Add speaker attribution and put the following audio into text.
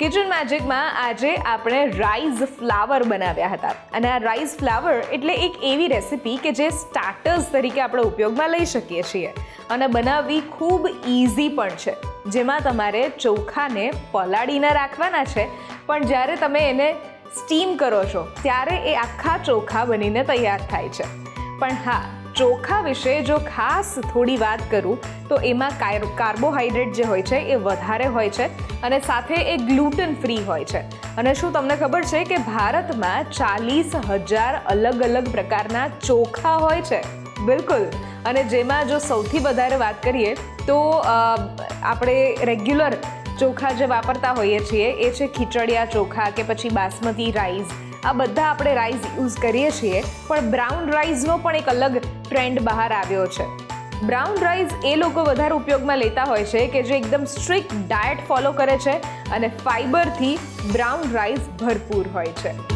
Speaker 1: Kitchen મેજિકમાં આજે આપણે rice flower બનાવ્યા હતા. અને આ રાઈસ ફ્લાવર એટલે એક એવી રેસિપી કે જે સ્ટાર્ટર્સ તરીકે આપણે ઉપયોગમાં લઈ શકીએ છીએ. અને બનાવવી ખૂબ ઇઝી પણ છે. જેમાં તમારે ચોખાને પલાળીને રાખવાના છે. પણ જ્યારે તમે એને સ્ટીમ કરો છો, ત્યારે એ આખા ચોખા બનીને તૈયાર થાય છે. પણ હા ચોખા વિશે જો ખાસ થોડી વાત કરું, તો એમાં કાર- કાર્બોહાઈડ્રેટ જે હોય છે, એ વધારે હોય છે અને સાથે એ ગ્લુટન ફ્રી હોય છે. અને શું તમને ખબર છે કે ભારતમાં ચાલીસ હજાર અલગ અલગ પ્રકારના ચોખા હોય છે? બિલકુલ. અને જેમાં જો સૌથી વધારે વાત કરીએ, તો આપણે રેગ્યુલર ચોખા જે વાપરતા હોઈએ છીએ, એ છે ખીચડિયા ચોખા કે પછી બાસમતી રાઈસ આ બધા આપણે રાઈસ યુઝ કરીએ છીએ, પણ બ્રાઉન રાઈસનો પણ એક અલગ ટ્રેન્ડ બહાર આવ્યો છે. બ્રાઉન રાઈસ એ લોકો વધારે ઉપયોગમાં લેતા હોય છે કે જે એકદમ સ્ટ્રિક્ટ ડાયટ ફોલો કરે છે અને ફાઈબરથી બ્રાઉન રાઈસ ભરપૂર હોય છે.